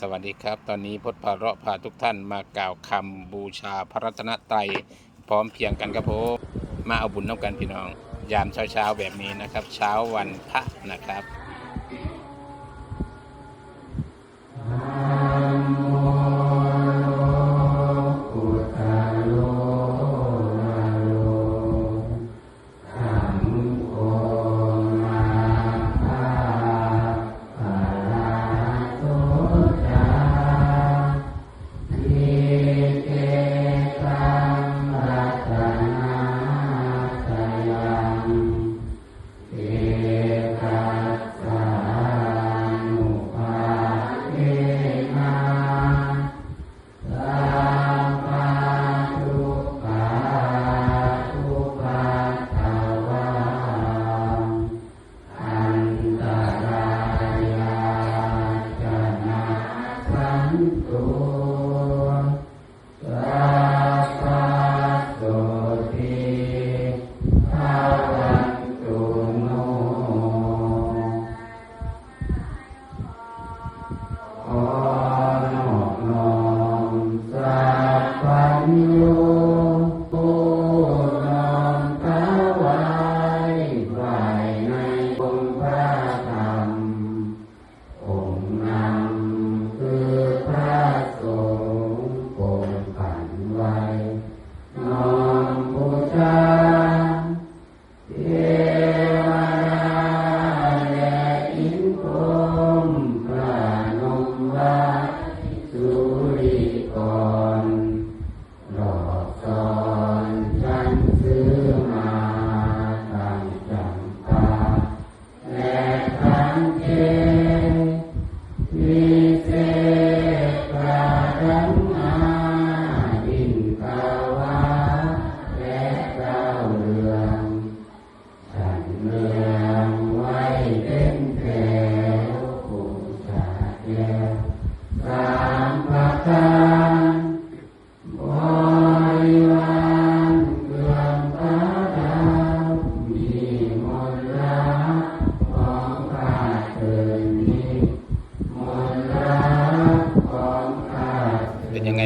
สวัสดีครับ ตอนนี้พจน์พาเราะพาทุกท่านมากล่าวคำบูชาพระรัตนตรัยพร้อมเพียงกันครับผมมาเอาบุญน้ำกันพี่น้อง ยามเช้าๆแบบนี้นะครับ เช้าวันพระนะครับ เ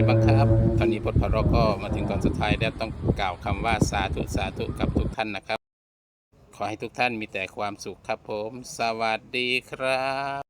บ้างครับ ตอนนี้พจน์พาเราก็มาถึงตอนสุดท้ายแล้วต้องกล่าวคำว่าสาธุสาธุกับทุกท่านนะครับ ขอให้ทุกท่านมีแต่ความสุขครับผม สวัสดีครับ